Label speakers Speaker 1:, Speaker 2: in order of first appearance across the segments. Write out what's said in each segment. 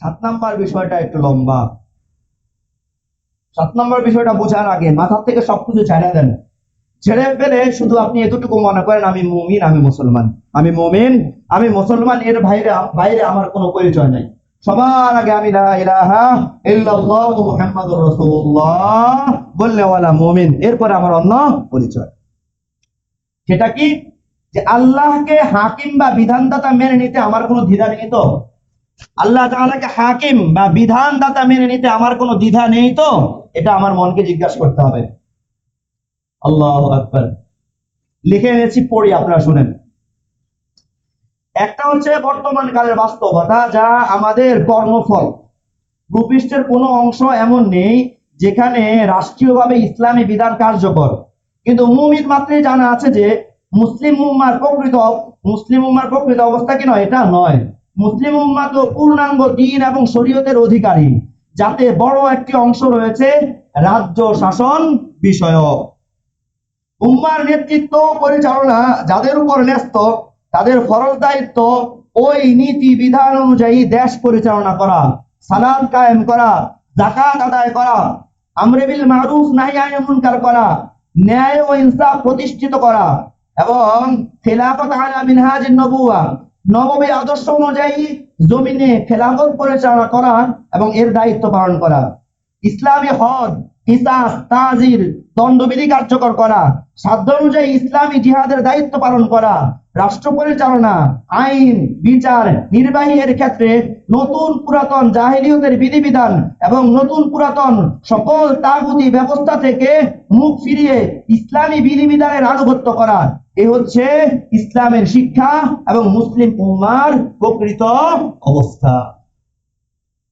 Speaker 1: সাত নাম্বার বিষয়টা একটু লম্বা। সাত বিষয়টা বোঝার আগে থেকে সবকিছু ছেড়ে দেন। ছেড়ে ফেলে শুধু আপনি এতটুকু মনে করেন, আমি মুমিন, আমি মুসলমান। আমি মুমিন, আমি মুসলমান, এর বাইরে বাইরে আমার কোনো পরিচয় নাই। সবার আগে আমি বললে মুমিন, এরপরে আমার অন্য পরিচয়। সেটা কি? যে আল্লাহকে হাকিম বা বিধানদাতা মেনে নিতে আমার কোনো দ্বিধা নেই তো? আল্লাহ তাআলাকে হাকিম বা বিধানদাতা মেনে নিতে আমার কোনো দ্বিধা নেই তো? এটা আমার মনকে জিজ্ঞাসা করতে হবে। আল্লাহ আকবার। লিখে এনেছি, পড়ি, আপনারা শুনেন। একটা হচ্ছে বর্তমান কালের বাস্তবতা, যা আমাদের কর্মফল। ভূপৃষ্ঠের কোনো অংশ এমন নেই যেখানে রাষ্ট্রীয়ভাবে ইসলামী বিধান কার্যকর। কিন্তু মুমিন মাত্রই জানা আছে যে মুসলিম উম্মার প্রকৃত মুসলিম উম্মার প্রকৃত অবস্থা কি নয়? এটা নয়। মুসলিম উম্মা তো পূর্ণাঙ্গ দিন এবং শরীয়তের অধিকারী, যাতে বড় একটি অংশ রয়েছে রাজ্য শাসন বিষয়ক। উম্মার নেতৃত্ব পরিচালনা যাদের উপর ন্যস্ত, তাদের ফরজ দায়িত্ব ওই নীতি বিধান অনুযায়ী দেশ পরিচালনা করা, সালাদ কায়েম করা জাকাত আদায় করা আমরেবিল মারুফ, নাহি আনিল মুনকার করা, ন্যায় ও ইনসাফ প্রতিষ্ঠিত করা এবং খেলাফত আলা মিনহাজিন নবুয়া নববী আদর্শ অনুযায়ী জমিনে খেলাফত পরিচালনা করা এবং এর দায়িত্ব পালন করা। ইসলামী হদ, কিসাস, তাজির, দণ্ডবিধি কার্যকর করা। সাধ্য অনুযায়ী ইসলামী জিহাদের দায়িত্ব পালন করা। রাষ্ট্র পরিচালনা, আইন, বিচার, নির্বাহী এর ক্ষেত্রে নতুন পুরাতন জাহিলিয়তের বিধিবিধান এবং নতুন পুরাতন সকল তাগুতি ব্যবস্থা থেকে মুখ ফিরিয়ে ইসলামী বিধিবিধানের আনুগত্য করা। এ হচ্ছে ইসলামের শিক্ষা এবং মুসলিম উম্মার প্রকৃত অবস্থা।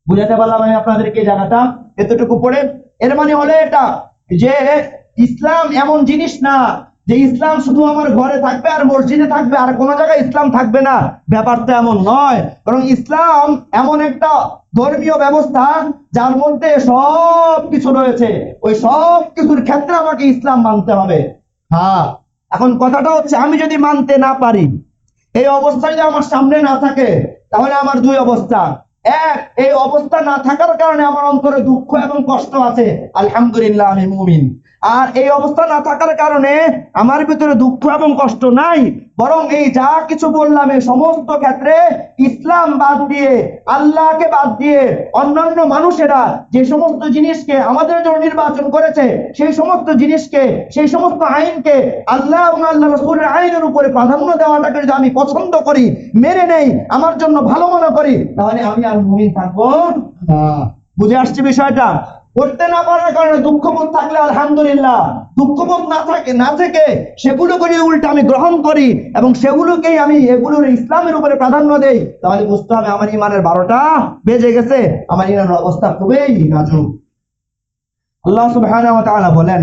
Speaker 1: বুঝাতে পারলাম আমি আপনাদেরকে জায়গাটা এতটুকু পড়ে? এর মানে হলো এটা যে ইসলাম এমন জিনিস না যে ইসলাম শুধু আমার ঘরে থাকবে আর মসজিদে থাকবে, আর কোনো জায়গায় ইসলাম থাকবে না। ব্যাপারটা এমন নয়, বরং ইসলাম এমন একটা ধর্মীয় ব্যবস্থা যার মধ্যে সব কিছু রয়েছে। ওই সব কিছুর ক্ষেত্রে আমাকে ইসলাম মানতে হবে। হ্যাঁ এখন কথাটা হচ্ছে, আমি যদি মানতে না পারি, এই অবস্থা যদি আমার সামনে না থাকে, তাহলে আমার দুই অবস্থা। এক, এই অবস্থা না থাকার কারণে আমার অন্তরে দুঃখ এবং কষ্ট আছে। আলহামদুলিল্লাহ, আমি মুমিন। আর এই অবস্থা না থাকার কারণে আমার ভিতরে দুঃখ এবং কষ্ট নাই। বরং এই যা কিছু বললাম এই সমস্ত ক্ষেত্রে ইসলাম বাদ দিয়ে, আল্লাহকে বাদ দিয়ে অন্যান্য মানুষেরা যে সমস্ত জিনিসকে আমাদের জন্য নির্বাচন করেছে, সেই সমস্ত জিনিসকে, সেই সমস্ত আইনকে আল্লাহ এবং আল্লাহ রসুলের আইনের উপরে প্রাধান্য দেওয়াটাকে যদি আমি পছন্দ করি, মেনে নেই, আমার জন্য ভালো মনে করি, তাহলে আমি আর মুমিন থাকব বুঝে আসছে বিষয়টা? করতে না পারার কারণে দুঃখবোধ থাকলে আলহামদুলিল্লাহ। দুঃখবোধ না থাকে, না থেকে সেগুলো করে উল্টা আমি গ্রহণ করি এবং সেগুলোকেই আমি এগুলোর ইসলামের উপরে প্রাধান্য দেই। তাহলে বুঝতে হবে আমার ইমানের বারোটা বেজে গেছে। আমার ইমানের অবস্থা খুবই নাজুক। আল্লাহ সুবহানাহু ওয়া তাআলা বলেন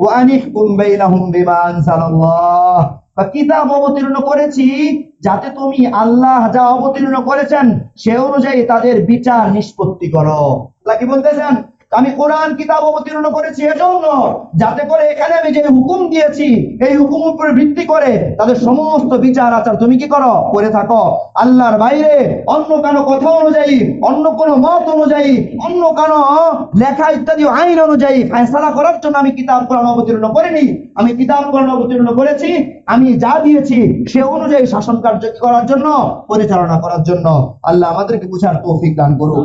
Speaker 1: ওয়া আনিহকুম বাইনাহুম বিমা আনসালাল্লাহ বা কিতাব অবতীর্ণ করেছি যাতে তুমি আল্লাহ যা অবতীর্ণ করেছেন সে অনুযায়ী তাদের বিচার নিষ্পত্তি করো। আল্লাহ কি বলতেছেন? আমি কোরআন কিতাব অবতীর্ণ করেছি এজন্য যাতে করে এখানে আমি যে হুকুম দিয়েছি, এই হুকুম উপরে ভিত্তি করে তাদের সমস্ত বিচার আচার তুমি কি করো? করে থাকো। আল্লাহর বাইরে অন্য কানো কথা অনুযায়ী, অন্য কোনো মত অনুযায়ী, অন্য কানো লেখা ইত্যাদি আইন অনুযায়ী ফয়সালা করার জন্য আমি কিতাব কোরআন অবতীর্ণ করিনি। আমি কিতাব কোরআন অবতীর্ণ করেছি। আমি যা দিয়েছি সে অনুযায়ী শাসন কার্য করার জন্য, পরিচালনা করার জন্য। আল্লাহ আমাদেরকে বুঝার তৌফিক দান করুন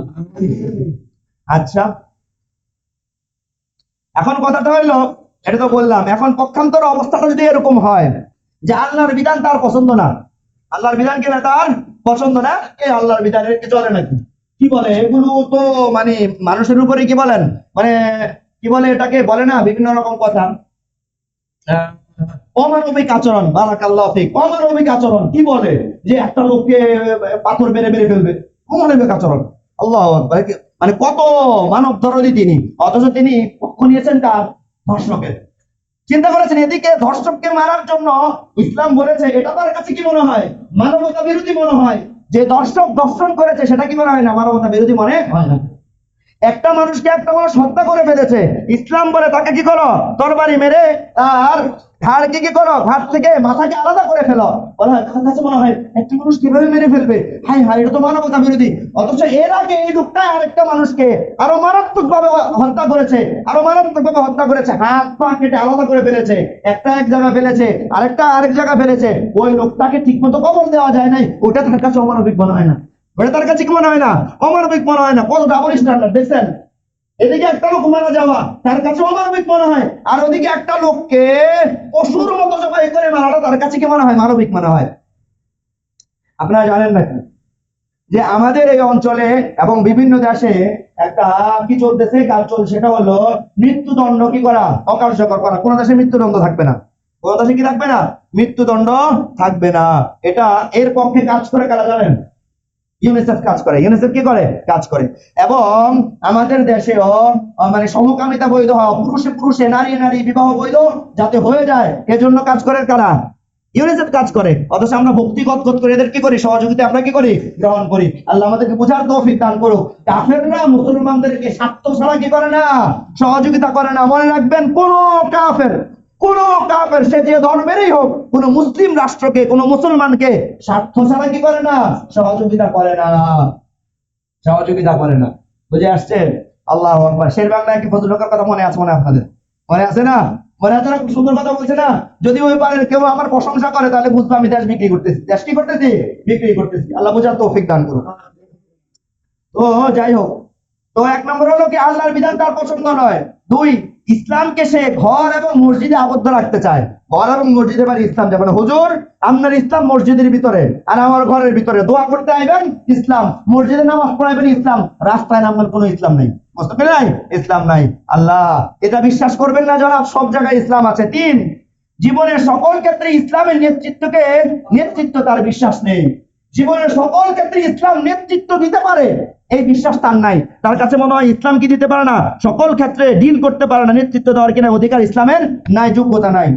Speaker 1: আচ্ছা। এখন কথাটা হইল, এটা তো বললাম, এখন পক্ষান্তর অবস্থাটা যদি এরকম হয় যে আল্লাহর বিধান তার পছন্দ না, আল্লাহর বিধান কিনা তার পছন্দ না? এই আল্লাহর বিধান এর কি চলে নাকি? কি বলে? এগুলো তো মানে মানুষের উপরে কি বলেন? মানে কি বলে এটাকে? বলে না বিভিন্ন রকম কথা। অমানবিক আচরণ, বারাকাল্লাহ ফিক। অমানবিক আচরণ, কি বলে? যে একটা লোককে পাথর মেরে মেরে ফেলবে। অমানবিক আচরণ। আল্লাহ। মানে কত মানব ধরলি তিনি? অথচ তিনি পক্ষ নিয়েছেন তার ধর্ষকের চিন্তা করেছেন, এদিকে ধর্ষককে মারার জন্য ইসলাম বলেছে, এটা তার কাছে কি মনে হয়? মানবতা বিরোধী মনে হয়। যে দর্শক দর্শন করেছে, সেটা কি মনে হয় না? মানবতা বিরোধী মনে হয় না। একটা মানুষকে একটা মানুষ হত্যা করে ফেলেছে। ইসলাম বলে তাকে কি করো? তরবারি মেরে আর ঘাড়কে কি করো? ঘাট থেকে মাথাকে আলাদা করে ফেলো। তার কাছে মনে হয়? একটা মানুষ কীভাবে মেরে ফেলবে? হাই হাই এটা তো মানবতা বিরোধী। অথচ এর আগে এই লোকটা আরেকটা মানুষকে আরও মারাত্মক ভাবে হত্যা করেছে, আরও মারাত্মক ভাবে হত্যা করেছে। হাত পা কেটে আলাদা করে ফেলেছে, একটা এক জায়গায় ফেলেছে, আরেকটা আরেক জায়গা ফেলেছে। ওই লোকটাকে ঠিক মতো কবর দেওয়া যায় নাই ওটা তার কাছে অমানবিক মনে হয় না। ওটা তার কাছে কি মনে হয় না, অমানবিক মনে হয় না। কত ডাবল স্ট্যান্ডার্ড দেখছেন? এদিকে একটা লোক মারা যাওয়া, তার কাছে অমানবিক মনে হয়। আর ওদিকে একটা লোককে পশুর মতো জবাই করে মারাটা তার কাছে কি মনে হয়? মানবিক মনে হয়। আপনারা জানেন নাকি? যে আমাদের এই অঞ্চলে এবং বিভিন্ন দেশে একটা কি চলতেছে কাজ চলছে, সেটা হলো মৃত্যুদণ্ড কি করা? অকার্যকর করা। কোন দেশে মৃত্যুদণ্ড থাকবে না। কোন দেশে কি থাকবে না? মৃত্যুদণ্ড থাকবে না। এটা এর পক্ষে কাজ করে কারা জানেন? ইউনিসেফ কাজ করে। ইউনিসেফ কি করে? কাজ করে। এবং আমাদের দেশেও মানে সমকামিতা বৈধ হওয়া, পুরুষে পুরুষে, নারী নারী বিবাহ বৈধ যাতে হয়ে যায়, এজন্য কাজ করে কারা? ইউনিসেফ কাজ করে। অথচ আমরা ভক্তিগত গত করে। এদের কি করি? সহযোগিতা আমরা কি করি? গ্রহণ করি। আল্লাহ আমাদেরকে বোঝার তৌফিক দান করুক। কাফেররা মুসলমানদেরকে স্বার্থ ছাড়া কি করে না? সহযোগিতা করে না। মনে রাখবেন, কোন কাফের কোন কাফের সে যে ধর্মেরই হোক, কোন মুসলিম রাষ্ট্রকে, কোন মুসলমানকে স্বার্থ ছাড়া কি করে না? সহযোগিতা করে না। সহযোগিতা করে না। বুঝে আসছে আল্লাহ শের বাংলায় কি ফজলকার কথা মনে আছে, মনে আপনাদের? মনে আছে না? মনে আছে না? সুন্দর কথা বলছে না? যদি ওই পারের কেউ আমার প্রশংসা করে, তাহলে বুঝব আমি দেশ বিক্রি করতেছি। দেশ কি করতেছি? বিক্রি করতেছি। আল্লাহ বুঝার তৌফিক দান করুন। তো যাই হোক। তো এক নম্বর হলো কি, আল্লাহর বিধান তার পছন্দ নয়। দুই ইসলামকে সে ঘর এবং মসজিদে আবদ্ধ রাখতে চায়। ঘর এবং মসজিদে বাড়ি ইসলাম যাবে হুজুর, আপনার ইসলাম মসজিদের ভিতরে আর আমার ঘরের ভিতরে। দোয়া করতে আইবেন, ইসলাম। মসজিদে নামাজ পড়াইবেন, ইসলাম। রাস্তায় নামার কোনো ইসলাম নেই। বুঝতে পেরে নাই? ইসলাম নাই। আল্লাহ, এটা বিশ্বাস করবেন না যারা সব জায়গায় ইসলাম আছে। তিন, জীবনের সকল ক্ষেত্রে ইসলামের নেতৃত্বকে নেতৃত্ব তার বিশ্বাস নেই। জীবনের সকল ক্ষেত্রে ইসলাম নেতৃত্ব দিতে পারে। এই বিশ্বাস তার নাই। তার কাছে মনে হয় ইসলাম কি দিতে পারে না? সকল ক্ষেত্রে ডিল করতে পারে না, নেতৃত্ব দেওয়ার কিনা অধিকার ইসলামের নাই, যোগ্যতা নাই।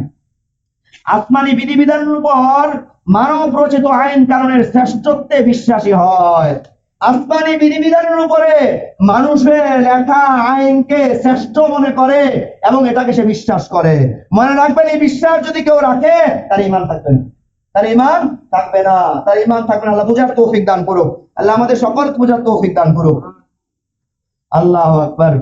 Speaker 1: আসমানি বিধিবিধানের উপর মানব রচিত আইন কানুনের শ্রেষ্ঠত্বে বিশ্বাসী হয়। আসমানি বিধিবিধানের উপরে মানুষের লেখা আইনকে শ্রেষ্ঠ মনে করে এবং এটাকে সে বিশ্বাস করে। মনে রাখবেন, এই বিশ্বাস যদি কেউ রাখে, তার ইমান থাকবে না। তার ইমান থাকবে না। তার ইমান থাকবে না। আল্লাহ বুঝার তৌফিক দান করুক। আল্লাহ আমাদের সকল বুঝার তৌফিক দান করুক। আল্লাহ আকবার।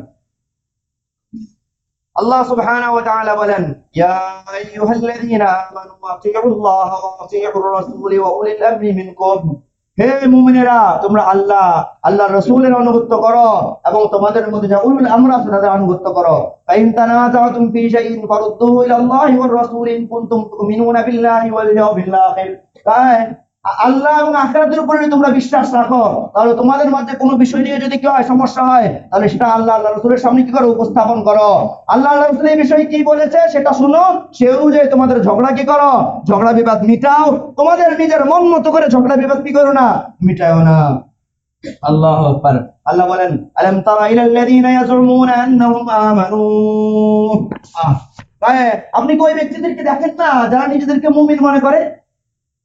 Speaker 1: আল্লাহ সুবহানাহু ওয়া তাআলা বলেন, ইয়া আইয়ুহাল্লাযীনা আমানু আতিউল্লাহ ওয়া আতিউর রাসূল ওয়া উলিল আমরি মিনকুম। হে মুমিনেরা, তোমরা আল্লাহ আল্লাহ রসুলের অনুগত্য করো এবং তোমাদের মধ্যে যা উলুল আমরা তাদের অনুগত্য করো। ফাইন তানাযাতুম ফি শাইইন ফারুদ্দুহু ইলা আল্লাহি ওয়ার রাসূল ইন কুনতুম তুমিনুনা বিল্লাহি ওয়াল ইয়াউমিল আখির। তাই আল্লাহ এবং আখরাতের উপরে তোমরা বিশ্বাস রাখো তাহলে তোমাদের মধ্যে কোনো বিষয় নিয়ে যদি কি হয় সমস্যা হয় তাহলে সেটা আল্লাহ আল্লাহ রসুলের সামনে কি করো উপস্থাপন করো? আল্লাহ আল্লাহ রসুল এই বিষয়ে কি বলেছে? সেটা শুনো। সেও যে তোমাদের ঝগড়া কি করো? ঝগড়া বিবাদ মিটাও। তোমাদের নিজের মন মতো করে ঝগড়া বিবাদ কি করো না? মিটাও না। আল্লাহ আল্লাহ বলেন আলম তারা ইলাল্লাযীনা ইয়াজুমুনা আন্নাহুম আমানু? আপনি কি ওই ব্যক্তিদেরকে দেখেন না? যারা নিজেদেরকে মুমিন মনে করে?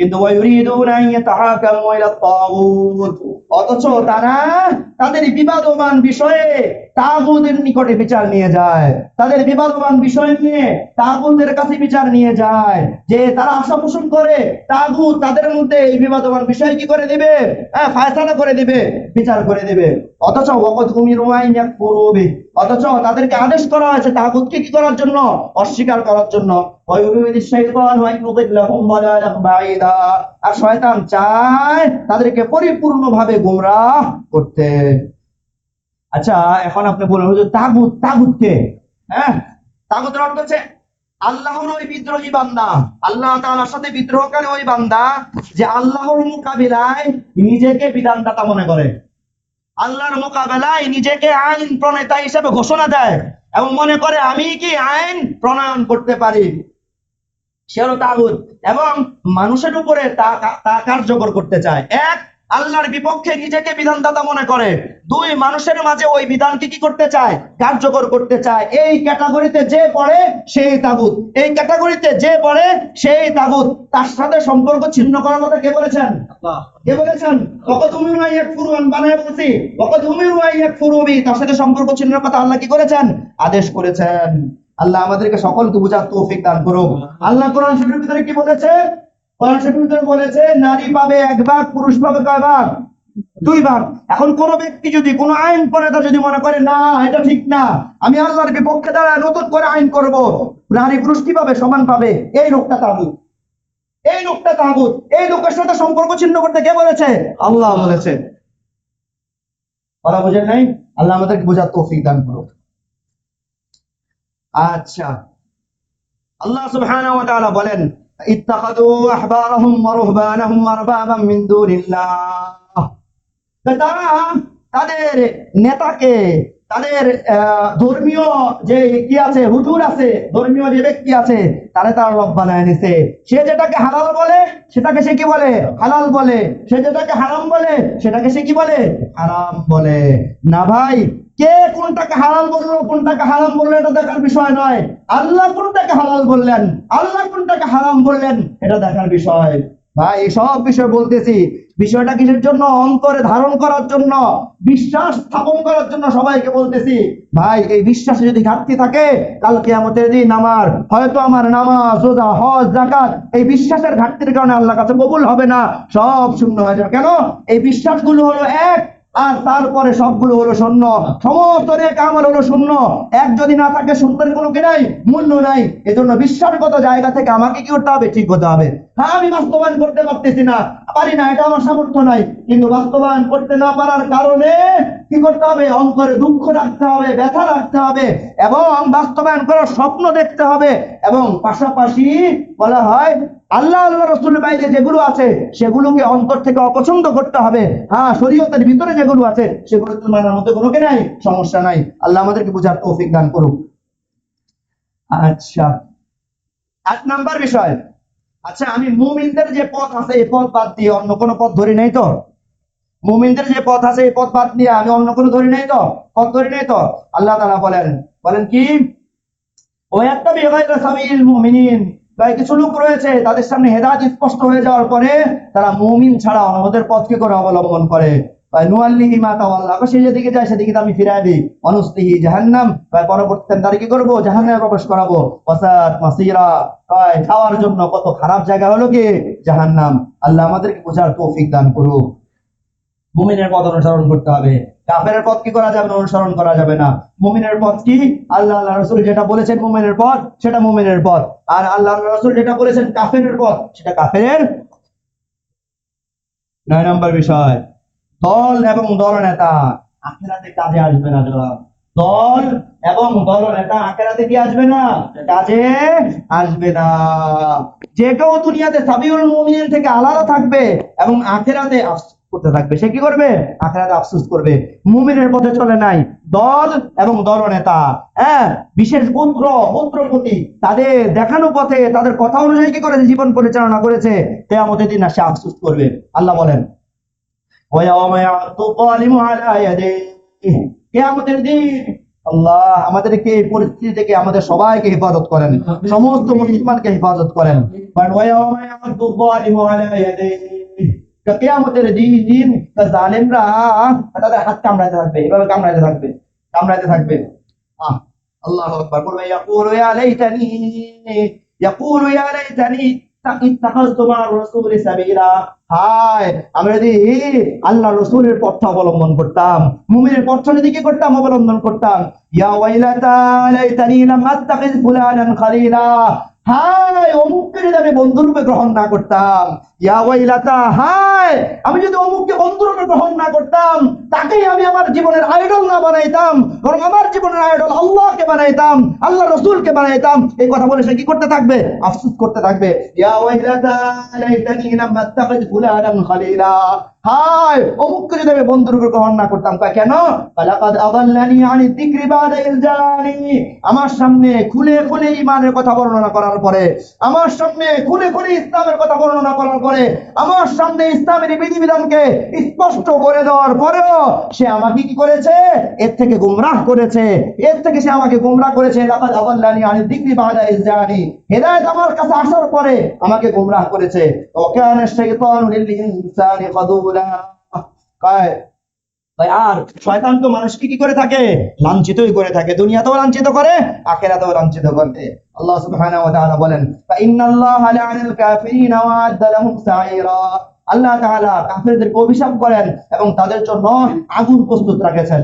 Speaker 1: কিন্তু অথচ তারা তাদের বিবাদমান বিষয়ে তাগুদের নিকটে বিচার নিয়ে যায়। তাদের বিবাদমান বিষয় নিয়ে তাগুদের কাছে বিচার নিয়ে যায়। যে তারা আশা পোষণ করে তাগুদ তাদের মধ্যে এই বিবাদমান বিষয় কি করে দিবে? হ্যাঁ ফায়সালা করে দিবে, বিচার করে দিবে। অথচ ভগৎ কুমির রুমাই করবে অথচ তাদেরকে আদেশ করা হয়েছে তাগুতকে কি করার জন্য? অস্বীকার করার জন্য। আর শয়তান চায় তাদেরকে পরিপূর্ণভাবে গুমরাহ করতে। আচ্ছা এখন আপনি বলুন তাগুত, তাগুতকে হ্যাঁ? তাগুতের অর্থ হচ্ছে আল্লাহর ওই বিদ্রোহী বান্দা। আল্লাহ তালার সাথে বিদ্রোহকারী ওই বান্দা যে আল্লাহর মোকাবিলায় নিজেকে বিধানদাতা মনে করে। আল্লাহর মোকাবেলায় নিজেকে আইন প্রণেতা হিসেবে ঘোষণা দেয় এবং মনে করে, আমি কি আইন প্রণয়ন করতে পারি? সেও হলো তাগুত এবং মানুষের উপরে তা কার্যকর করতে চায়। এক আল্লাহর বিপক্ষে নিজেকে বিধানদাতা মনে করে। দুই মানুষের মাঝে ওই বিধানকে কি করতে চায়? কার্যকর করতে চায়। এই ক্যাটাগরিতে যে পড়ে সেই তাগুত। এই ক্যাটাগরিতে যে পড়ে সেই তাগুত। তার সাথে সম্পর্ক ছিন্ন করার কথা কে বলেছেন? কে বলেছেন? বানায় বলছি। তার সাথে সম্পর্ক ছিন্নের কথা আল্লাহ কি করেছেন? আদেশ করেছেন। আল্লাহ আমাদেরকে সকলকে বোঝার তৌফিক দান করুক। আল্লাহ কোরআন শরীফের ভিতরে কি বলেছে? বলেছে, নারী পাবে এক ভাগ, পুরুষ পাবে কয় ভাগ? দুই ভাগ। এখন কোন ব্যক্তি যদি কোন আইন প্রণেতা যদি মনে করে, না, এটা ঠিক না, আমি আল্লাহর বিপক্ষে দ্বারা নতুন করে আইন করব। নারী পুরুষ কি পাবে? সমান পাবে। এই লোকটা তাগুত। এই লোকটা তাগুত। এই লোকের সাথে সম্পর্ক ছিন্ন করতে কে বলেছে? আল্লাহ বলেছে। কথা বুঝেন নাই? আল্লাহ আমাদেরকে বোঝার তৌফিক দান করুক। আচ্ছা। আল্লাহ সুবহানাহু ওয়া তাআলা বলেন ওয়া রুহবানাহুম আরবাবাম মিন দুনিল্লাহ। তো তারা তাদের নেতাকে, তাদের ধর্মীয় যে কি আছে, হুজুর আছে, ধর্মীয় যে ব্যক্তি আছে, তারা তারা রব বানায় নিছে। সে যেটাকে হালাল বলে, সেটাকে সে কি বলে? হালাল বলে। সে যেটাকে হারাম বলে, সেটাকে সে কি বলে? হারাম বলে। না ভাই কে কোনটাকে হালাল বলল, কোনটাকে হারাম বলল, এটা দেখার বিষয় নয়। আল্লাহ কোনটাকে হালাল বললেন? আল্লাহ কোনটাকে হারাম বললেন? এটা দেখার বিষয়। ভাই সব বিষয় বলতেছি। বিষয়টা কিসের জন্য? অন্তরে ধারণ করার জন্য, বিশ্বাস স্থাপন করার জন্য সবাইকে বলতেছি। ভাই, এই বিশ্বাসে যদি ঘাটতি থাকে কালকে আমাদের দিন আমার, হয়তো আমার নামাজ, রোজা, হজ জাকাত এই বিশ্বাসের ঘাটতির কারণে আল্লাহ কাছে কবুল হবে না। সব শূন্য হয়ে যাবে। কেন? এই বিশ্বাসগুলো হলো এক আর তারপরে সবগুলো হলো শূন্য। সমস্ত নেক আমল হলো শূন্য। এক যদি না থাকে, শূন্যের কোনো কে নাই, মূল্য নাই। এজন্য বিশ্বাসগত জায়গা থেকে আমাকে কি করতে হবে? ঠিক করতে হবে। হ্যাঁ আমি বাস্তবায়ন করতে পারতেছি না। পারি না, এটা আমার সামর্থ্য নাই। কিন্তু বাস্তবায়ন করতে না পারার কারণে কি করতে হবে? অন্তরে দুঃখ রাখতে হবে, ব্যথা রাখতে হবে এবং বাস্তবায়ন করার স্বপ্ন দেখতে হবে এবং পাশাপাশি বলা হয়, আল্লাহ আল্লাহ রসুলের বাইরে যেগুলো আছে, সেগুলোকে অন্তর থেকে অপছন্দ করতে হবে। হ্যাঁ শরীয়তের ভিতরে যেগুলো আছে, সেগুলো মানার মধ্যে কোনো নাই, সমস্যা নাই। আল্লাহ আমাদেরকে বোঝার তৌফিক দান করুক। আচ্ছা এক নাম্বার বিষয়। আচ্ছা আমি মুমিনদের যে পথ আছে, এই পথ বাদ দিয়ে অন্য কোনো পথ ধরি নাই তো? মুমিনদের যে পথ আছে, এই পথ বাদ দিয়ে আমি অন্য কোনো ধরি নাই তো? পথ ধরি নাই তো? আল্লাহ তাআলা বলেন বলেন কি? মুমিনিন। কিছু লোক রয়েছে, তাদের সামনে হেদায়েত স্পষ্ট হয়ে যাওয়ার পরে তারা মুমিন ছাড়া অন্যদের পথকে করে অবলম্বন করে। জাহান্নাম। আল্লাহ আমাদেরকে বোঝার তৌফিক দান করুক। মুমিনের পথ অনুসরণ করতে হবে। কাফেরের পথ কি করা যাবে না, অনুসরণ করা যাবে না। মুমিনের পথ কি? আল্লাহ আল্লাহ রসুল যেটা বলেছেন মুমিনের পথ, সেটা মুমিনের পথ। আর আল্লাহ আল্লাহ রসুল যেটা বলেছেন কাফেরের পথ, সেটা কাফের নয় নম্বর বিষয়। দল এবং দল নেতা আখেরাতে কাজে আসবে না দল এবং দল নেতা আখেরাতে কি আসবে না? কাজে আসবে না। যে কেউ দুনিয়াতে সাবিউল মুমিন থেকে আলাদা থাকবে এবং আখেরাতে আফসোস করতে থাকবে। সে কি করবে? আখেরাতে আফসুস করবে। মুমিনের পথে চলে নাই দল এবং দল নেতা হ্যাঁ বিশেষ মন্ত্র, মন্ত্রপতি তাদের দেখানো পথে, তাদের কথা অনুযায়ী কি করেছে? জীবন পরিচালনা করেছে। তেয়ামতের দিন সে আফসুস করবে। আল্লাহ বলেন আল্লাহ আমাদেরকে এই পরিস্থিতি থেকে আমাদের সবাইকে হেফাজত করেন। সমস্ত মুসলমানকে হেফাজত করেন। কেয়ামতের দিন জালেমরা তাদের হাত কামড়াতে থাকবে, এভাবে কামড়াতে থাকবে কামড়াতে থাকবে। আল্লাহ আকবার, বলবে, ইয়াকুলু ইয়া লাইতানি ইয়া লাইতানি অবলম্বন করতাম পথ কি করতাম, অবলম্বন করতাম, ইয়া হায়, অমুককে আমি বন্ধুরূপে গ্রহণ না করতাম হায়, আমি যদি অমুককে বন্ধুরূপে গ্রহণ না করতাম, তাকেই আমি আমার জীবনের আইডল না বানাইতাম, বরং আমার জীবনের আইডল আল্লাহকে বানাইতাম, আল্লাহ রসুলকে বানাইতাম, এই কথা বলে সে কি করতে থাকবে? আফসোস করতে থাকবে। ইয়া লাইতানি লাম ফুলানান হায় আমার সামনে খুলে খুলে ইমানের কথা বর্ণনা করার পরে, আমার সামনে খুলে খুলে ইসলামের কথা বর্ণনা করার পরে, আমার সামনে ইসলামের বিধিবিধানকে স্পষ্ট করে দেওয়ার পরেও সে আমাকে কি করেছে? এর থেকে গুমরাহ করেছে। এর থেকে সে আমাকে গুমরাহ করেছে। লাকাদ আনি আমার কাছে আসার পরে আমাকে গুমরাহ করেছে। ওয়াকানা শাইতানু ইনসানি খাদুলা কয় আর? শয়তান তো মানুষকে কি করে থাকে? লাঞ্ছিতই করে থাকে। দুনিয়াতেও লাঞ্ছিত করে আখেরাতেও লাঞ্ছিত করে। আল্লাহ সুবহানাহু ওয়া তাআলা বলেন ফা ইন্নাল্লাহা লা'আনাল কাফিরিনা ওয়া আ'আদ্দা লাহুম সাঈরা। আল্লাহ তাআলা কাফেরদেরকে অভিশাপ করেন এবং তাদের জন্য আগুন প্রস্তুত রেখেছেন।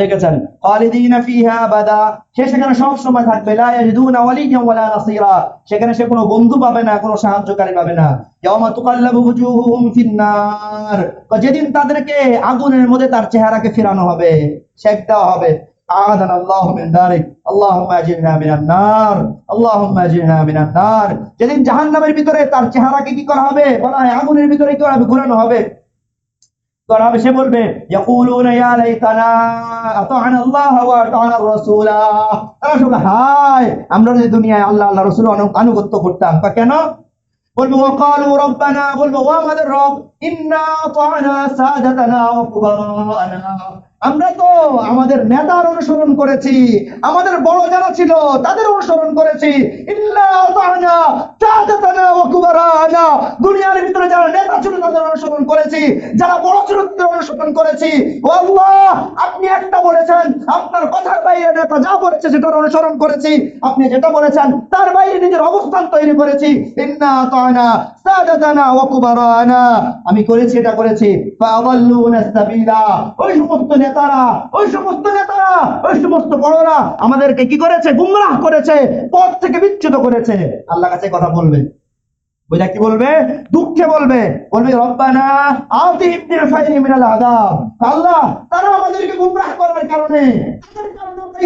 Speaker 1: রেখেছেন। খালিদিনা ফিহা সে সেখানে সব সময় থাকবে। লা ইয়াজিদুনা ওয়ালা সেখানে সে কোনো বন্ধু পাবে না, কোনো সাহায্যকারী পাবে না। তুকাল্লাবু ফিন্নার। যেদিন তাদেরকে আগুনের মধ্যে তার চেহারাকে ফেরানো হবে শেক দেওয়া হবে। আদান আল্লাহ মিন দারিক। আল্লাহুম্মা আজিরনা মিনান নার। আল্লাহুম্মা আজিরনা মিনান নার। যেদিন জাহান্নামের ভিতরে তার চেহারাকে কি করা হবে? বলা হয় আগুনের ভিতরে কি করা হবে? ঘোরানো হবে। হবে। সে বলবে ওয়া তারা হায়, আমরা যদি দুনিয়ায় আল্লাহ আল্লাহ, রাসূল আনুগত্য করতাম। তা কেন? বলব, ওয়াকালু রব্বানা, বলব ও আমাদের রব, ইন্না আতা'না সাদাতানা ওয়া কুবারানা আমরা তো আমাদের নেতার অনুসরণ করেছি, আমাদের বড় যারা ছিল তাদের অনুসরণ করেছি। দুনিয়ার ভিতরে যারা নেতা ছিল তাদের অনুসরণ করেছি, যারা বড় তাদের অনুসরণ করেছি। আপনি একটা বলেছেন, আপনার কথার বাইরে নেতা যা বলেছে সেটার অনুসরণ করেছি। আপনি যেটা বলেছেন, তার বাইরে নিজের অবস্থান তৈরি করেছি। ইন্না কুবারানা। আমি করেছি, এটা করেছি। ওই সমস্ত নেতারা, ওই সমস্ত নেতারা, ওই সমস্ত বড়রা আমাদেরকে কি করেছে? গুমরাহ করেছে, পথ থেকে বিচ্যুত করেছে। আল্লাহ কাছে কথা বলবে। বুঝা কি বলবে? দুঃখে বলবে। বলবে, রব্বানা আতি আতিহিম দিরফাইনি মিনাল আযাব। আল্লাহ তারা আমাদেরকে গুমরাহ করার কারণে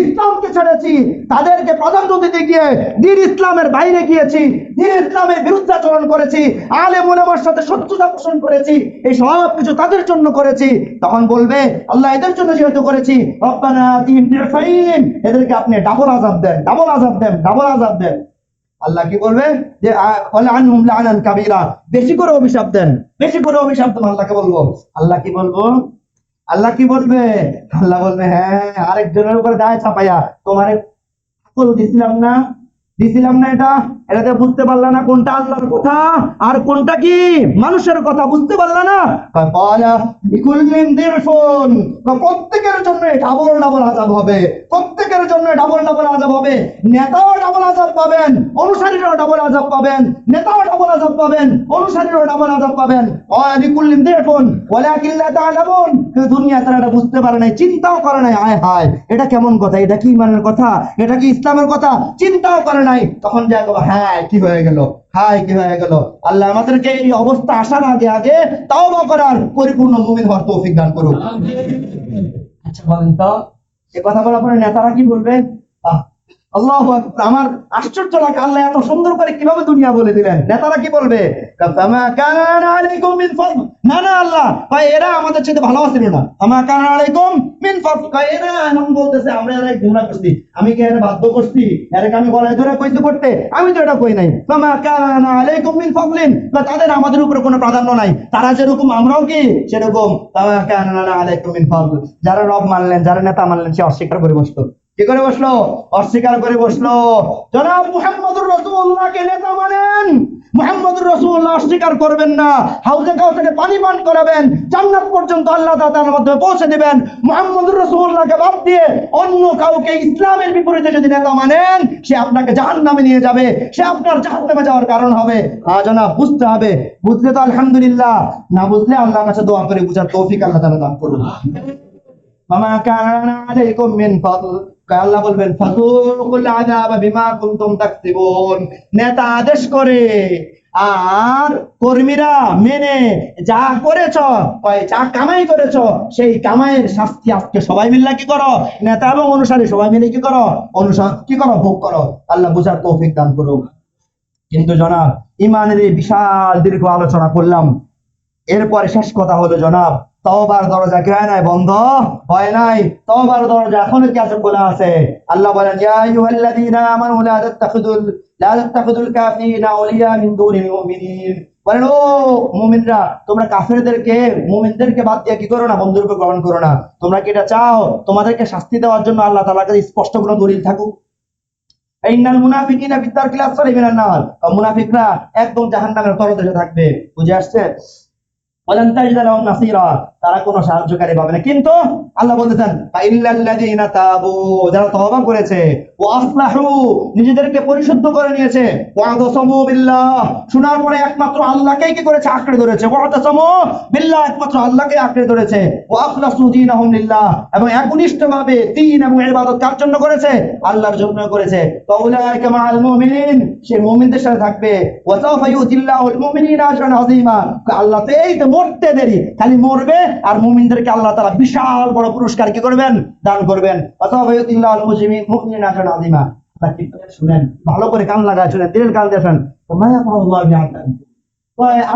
Speaker 1: ইসলামকে ছেড়েছি। তাদেরকে প্রাধান্য দিতে গিয়ে দিন ইসলামের বাইরে গিয়েছি, দিন ইসলামের বিরুদ্ধাচরণ করেছি, আলেম ওলামার সাথে শত্রুতা পোষণ করেছি, এই সব কিছু তাদের জন্য করেছি। তখন বলবে, আল্লাহ এদের জন্য যেহেতু করেছি, রব্বানা আতিহিম দিরফাইন এদেরকে আপনি ডাবল আযাব দেন ডাবল আযাব দেন ডাবল আযাব দেন। আল্লাহ কি বলবে? যে আনহুম লানান কাবীরা। বেশি করে অভিশাপ দেন। বেশি করে অভিশাপ দেন, আল্লাহকে বলব। আল্লাহ কি বলব? আল্লাহ কি বলবে? আল্লাহ বলবে হ্যাঁ আরেকজনের উপরে দায় চাপাইয়া তোমার আকল দিছিলাম না। দিছিলাম না এটা? এটাতে বুঝতে পারলা না কোনটা আল্লাহর কথা আর কোনটা কি? মানুষের কথা বুঝতে পারলা না? প্রত্যেকের জন্য ডাবল ডাবল আযাব হবে। প্রত্যেকের জন্য ডাবল ডাবল আযাব হবে। নেতাও ডাবল আযাব পাবেন। অনুসারীরাও ডাবল আযাব পাবেন। নেতাও ডাবল আযাব পাবেন। অনুসারীরাও ডাবল আযাব পাবেন। ক্বালা লিকুল্লিন দিরফুন? ওয়ালাকিন লা তা'লামুন। কিন্তু দুনিয়া তারা এটা বুঝতে পারে নাই চিন্তাও করে নাই। আয় হায় এটা কেমন কথা? এটা কি ইমানের কথা? এটা কি ইসলামের কথা? চিন্তাও করে নাই। তখন যা কবে, হ্যাঁ কি হয়ে গেল? হায় কি হয়ে গেল? আল্লাহ আমাদেরকে এই অবস্থা আসার আগে আগে তাও করার পরিপূর্ণ মুমিন হওয়ার তৌফিক দান করুন আচ্ছা বলেন তো এ কথা বলার পরে নেতারা কি বলবে? আল্লাহু আমার আশ্চর্য লাগে, আল্লাহ এত সুন্দর করে কীভাবে দুনিয়া বলে দিলেন? নেতারা কি বলবে? না না, আল্লাহ এরা আমাদের সাথে ভালো না। ফদল। এরা এমন বলতেছে, আমরা এরা করছি। আমি এরা বাধ্য করছি? এরাকে আমি গলায় ধরে কইতে করতে? আমি তো এটা কই নাই। মিন তাদের আমাদের উপরে কোনো প্রাধান্য নাই। তারা যেরকম, আমরাও কি সেরকম। ফামা কানা মিন যারা রব মানলেন, যারা নেতা মানলেন, সে অস্বীকার করে বসল কি করে বসল? অস্বীকার করে বসল। জনাব মুহাম্মদুর রাসূলুল্লাহকে নেতা মানেন। মুহাম্মদুর রাসূলুল্লাহ অস্বীকার করবেন না। হাউজে কাউসারে পানি পান করাবেন। জান্নাত পর্যন্ত আল্লাহ তাআলার মাধ্যমে পৌঁছে দিবেন। মুহাম্মদুর রাসূলুল্লাহকে বাদ দিয়ে অন্য কাউকে ইসলামের বিপরীতে যদি নেতা মানেন সে আপনাকে জাহান্নামে নিয়ে যাবে। সে আপনার জাহান্নামে যাওয়ার কারণ হবে। আ জনাব বুঝতে হবে। বুঝলে তো আলহামদুলিল্লাহ। না বুঝলে আল্লাহর কাছে দোয়া করে বুঝার তৌফিক আল্লাহ তাআলা দান করুন। মামা কানা আলাইকুম মিন ফাদল। আল্লাহ বলবেন নেতা আদেশ করে, আর কর্মীরা মেনে যা করেছ যা কামাই করেছ, সেই কামাইয়ের শাস্তি আজকে সবাই মিলে কি করো? নেতা এবং অনুসারী সবাই মিলে কি করো? অনুসার কি করো? ভোগ করো। আল্লাহ বুঝার তৌফিক দান করুক। কিন্তু জনাব ইমানের বিশাল দীর্ঘ আলোচনা করলাম। এরপরে শেষ কথা হলো, জনাব তওবার দরজা কে নাই? বন্ধ? হয় নাই। তওবার দরজা এখনও কি আছে খোলা আছে? আল্লাহ বলেন, ইয়া আইয়ুহাল্লাযীনা আমানু লা তাত্তাখিদুল লা তাত্তাখিদুল কাফিরিনা আউলিয়া মিন দুনিল মুমিনিন। বলেন, ও মুমিনরা, তোমরা কাফেরদেরকে, মুমিনদেরকে বাদ দিয়ে কি করো না? বন্ধুরূপে গ্রহণ করো না। তোমরা কি এটা চাও? তোমাদেরকে শাস্তি দেওয়ার জন্য আল্লাহ তাআলার কাছে স্পষ্ট কোনো দলিল থাকুক? ইন্নাল মুনাফিকিনা ফিদ-দারকিল আসফালি মিনান নার। মুনাফিকরা একদম জাহান্নামের তলদেশে থাকবে। বুঝে আসছে ওয়ালান তাজিদা লাহুম নাসীরা তারা কোনো সাহায্যকারী পাবে না। কিন্তু আল্লাহ যারা তওবা করেছে ওয়া আসলাহু নিজেদেরকে পরিশুদ্ধ করে নিয়েছে শোনার পরে একমাত্র আল্লাহকেই কি করেছে? আঁকড়ে ধরেছে। বিল্লাহ একমাত্র আল্লাহকে আঁকড়ে ধরেছে। ওয়া আখলাসু দীনাহুম লিল্লাহ এবং একনিষ্ঠভাবে দ্বীন এবং ইবাদত কার জন্য করেছে? আল্লাহর জন্য করেছে। সে মুমিনদের সাথে থাকবে। আল্লাহ তো মরতে দেরি। খালি মরবে আর মুমিনদেরকে আল্লাহ তালা বিশাল বড় পুরস্কার কি করবেন? দান করবেন। শুনেন। ভালো করে কান লাগায় শুনেন, দিলের কান দিয়ে শুনেন।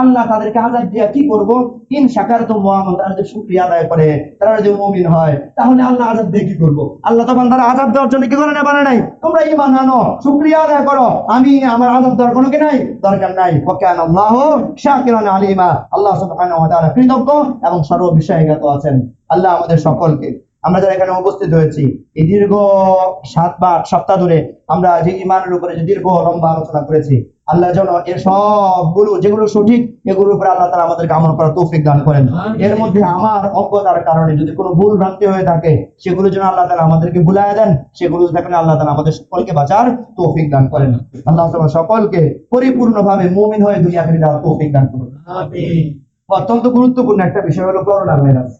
Speaker 1: আল্লাহ তাদেরকে আজাদ দিয়া কি করব? ইন সাকার তো মোহাম্মদ তারা যদি শুক্রিয়া আদায় করে, তারা যদি মুমিন হয়, তাহলে আল্লাহ আজাদ দিয়ে কি করব? আল্লাহ তখন তারা আজাদ দেওয়ার জন্য কি করে না বানা নাই? তোমরা ইমান আনো, শুক্রিয়া আদায় করো। আমি আমার আজাদ দেওয়ার কোনো কি নাই? দরকার নাই। ওকান আল্লাহ শাকিরান আলিমা। আল্লাহ সুবহানাহু কৃতজ্ঞ এবং সর্ব বিষয়ে জ্ঞাত আছেন। আল্লাহ আমাদের সকলকে, আমরা যারা এখানে উপস্থিত হয়েছি, এই দীর্ঘ সাত বা আট সপ্তাহ ধরে আমরা যে ইমানের উপরে যে দীর্ঘ লম্বা আলোচনা করেছি আল্লাহ যেন এর সবগুলো যেগুলো সঠিক এগুলোর উপরে আল্লাহ তারা আমাদেরকে আমল করার তৌফিক দান করেন। এর মধ্যে আমার অজ্ঞতার কারণে যদি কোনো ভুল ভ্রান্তি হয়ে থাকে সেগুলো যেন আল্লাহ তালা আমাদেরকে ভুলায় দেন সেগুলো দেখেন আল্লাহ তালা আমাদের সকলকে বাঁচার তৌফিক দান করেন। আল্লাহ তাআলা সকলকে পরিপূর্ণভাবে মুমিন হয়ে দুনিয়া ফিরে যাওয়ার তৌফিক দান করুন। অত্যন্ত গুরুত্বপূর্ণ একটা বিষয় হলো করোনা ভাইরাস।